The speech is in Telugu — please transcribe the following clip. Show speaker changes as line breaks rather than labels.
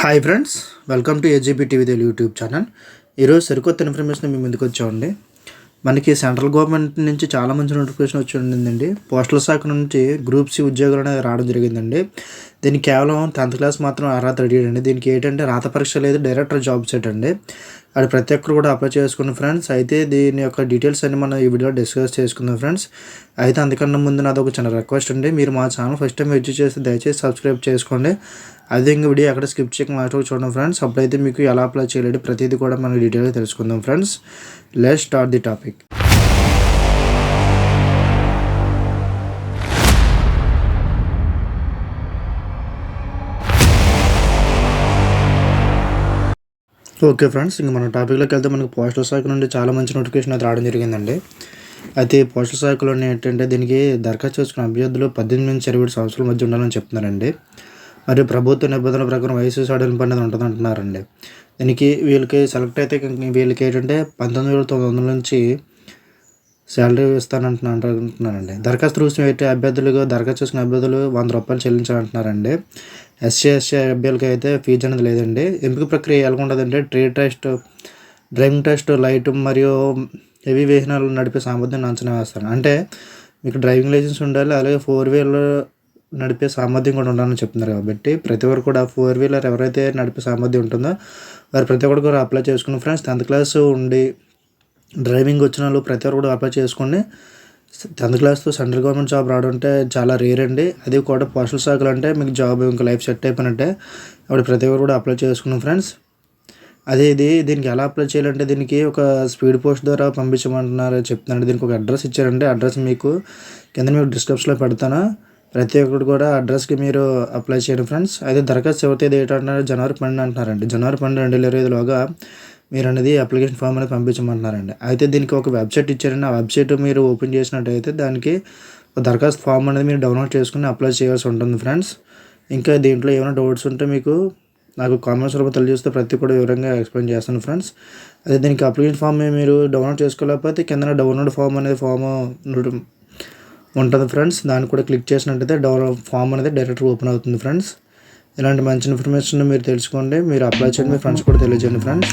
Hi friends welcome to AGP TV Telugu YouTube channel ఈరోజు సరికొత్త ఇన్ఫర్మేషన్ మీ ముందుకు వచ్చామండి. మనకి సెంట్రల్ గవర్నమెంట్ నుంచి చాలా మంచి నోటిఫికేషన్ వచ్చి ఉండిందండి. పోస్టల్ శాఖ నుంచి గ్రూప్ సి ఉద్యోగాలు అనేది రావడం జరిగిందండి. దీనికి కేవలం టెన్త్ క్లాస్ మాత్రం అర్హత రెడీ అండి దీనికి ఏంటంటే రాత పరీక్ష లేదు డైరెక్టర్ జాబ్ సెట్ అండి. అది ప్రతి ఒక్కరు కూడా అప్లై చేసుకున్న ఫ్రెండ్స్ అయితే దీని యొక్క డీటెయిల్స్ అన్ని మనం ఈ వీడియోలో డిస్కస్ చేసుకుందాం ఫ్రెండ్స్ అయితే అందుకన్నా ముందు నాది ఒక చిన్న రిక్వెస్ట్ అండి మీరు మా ఛానల్ ఫస్ట్ టైం విజిట్ చేస్తే దయచేసి సబ్స్క్రైబ్ చేసుకోండి. అదే ఇంకా వీడియో అక్కడ స్కిప్ చేయక లాస్ట్ చూడండి ఫ్రెండ్స్ అప్పుడైతే మీకు ఎలా అప్లై చేయలేదు ప్రతిదీ కూడా మనం డీటెయిల్గా తెలుసుకుందాం friends let start the topic okay friends ఇంక మన టాపిక్లోకి వెళ్తే మనకు పోస్టల్ శాఖ నుండి చాలా మంచి నోటిఫికేషన్ అయితే రావడం జరిగిందండి. అయితే పోస్టల్ శాఖలో ఏంటంటే దీనికి దరఖాస్తు చేసుకున్న అభ్యర్థులు పద్దెనిమిది నుంచి ఇరవై సంవత్సరాల మధ్య ఉండాలని చెప్తున్నారండి. మరియు ప్రభుత్వ నిబంధనల ప్రకారం వయసు సడలింపు అనేది ఉంటుంది అంటున్నారండి దీనికి వీళ్ళకి సెలెక్ట్ అయితే వీళ్ళకి ఏంటంటే పంతొమ్మిది వేల తొమ్మిది వందల నుంచి శాలరీ ఇస్తానంటున్నారు అంటున్నారండి. దరఖాస్తు చూసిన అభ్యర్థులుగా దరఖాస్తు చేసుకున్న అభ్యర్థులు వంద రూపాయలు చెల్లించాలంటున్నారండి. ఎస్సీ ఎస్సీ అభ్యర్థులకి అయితే ఫీజు అనేది లేదండి. ఎంపిక ప్రక్రియ ఎలా ఉంటుందంటే trade test driving test light మరియు హెవీ వాహనాలు నడిపే సామర్థ్యం అంచనా వేస్తారు అంటే మీకు డ్రైవింగ్ లైసెన్స్ ఉండాలి అలాగే ఫోర్ వీలర్ నడిపే సామర్థ్యం కూడా ఉండాలని చెప్తున్నారు కాబట్టి ప్రతి ఒక్కరు కూడా ఫోర్ వీలర్ ఎవరైతే నడిపే సామర్థ్యం ఉంటుందో వారు ప్రతి ఒక్కరు కూడా అప్లై చేసుకుని ఫ్రెండ్స్ టెన్త్ క్లాస్ ఉండి డ్రైవింగ్ వచ్చిన వాళ్ళు ప్రతి ఒక్కరు కూడా అప్లై చేసుకుని టెన్త్ క్లాస్తో సెంట్రల్ గవర్నమెంట్ జాబ్ రావడం అంటే చాలా రేర్ అండి. అది కూడా పోస్టల్ శాఖలు అంటే మీకు జాబ్ ఇంకా లైఫ్ సెట్ అయిపోయినట్టే. అప్పుడు ప్రతి ఒక్కరు కూడా అప్లై చేసుకున్నాం ఫ్రెండ్స్. అదే ఇది దీనికి ఎలా అప్లై చేయాలంటే దీనికి ఒక స్పీడ్ పోస్ట్ ద్వారా పంపించమంటున్నారు చెప్తున్నాను దీనికి ఒక అడ్రస్ ఇచ్చారండి. అడ్రస్ మీకు కింద మీకు డిస్క్రిప్షన్లో పెడతాను. ప్రతి ఒక్కరు కూడా అడ్రస్కి మీరు అప్లై చేయండి ఫ్రెండ్స్. అయితే దరఖాస్తు చివరి తేదీ ఏంటంటున్నారు? జనవరి పన్నెండు అంటున్నారండి. జనవరి పన్నెండు రెండు వేల ఇరవై ఐదులోగా మీరు అనేది అప్లికేషన్ ఫామ్ అనేది పంపించమంటున్నారండి. అయితే దీనికి ఒక వెబ్సైట్ ఇచ్చారండి. ఆ వెబ్సైట్ మీరు ఓపెన్ చేసినట్టయితే దానికి ఒక దరఖాస్తు ఫామ్ అనేది మీరు డౌన్లోడ్ చేసుకుని అప్లై చేయాల్సి ఉంటుంది ఫ్రెండ్స్ ఇంకా దీంట్లో ఏమైనా డౌట్స్ ఉంటే మీకు నాకు కామెంట్స్ రూపంలో తెలియజేస్తే ప్రతి కూడా వివరంగా ఎక్స్ప్లెయిన్ చేస్తాను ఫ్రెండ్స్ అదే దీనికి అప్లికేషన్ ఫామ్ మీరు డౌన్లోడ్ చేసుకోలేకపోతే కింద డౌన్లోడ్ ఫామ్ అనేది ఫామ్ ఉంటుంది ఫ్రెండ్స్ దాన్ని కూడా క్లిక్ చేసినట్టయితే డౌన్లోడ్ ఫామ్ అనేది డైరెక్ట్ ఓపెన్ అవుతుంది ఫ్రెండ్స్ ఇలాంటి మంచి ఇన్ఫర్మేషన్ మీరు తెలుసుకోండి. మీరు అప్లై చేయండి. మీ ఫ్రెండ్స్ కూడా తెలియజేయండి friends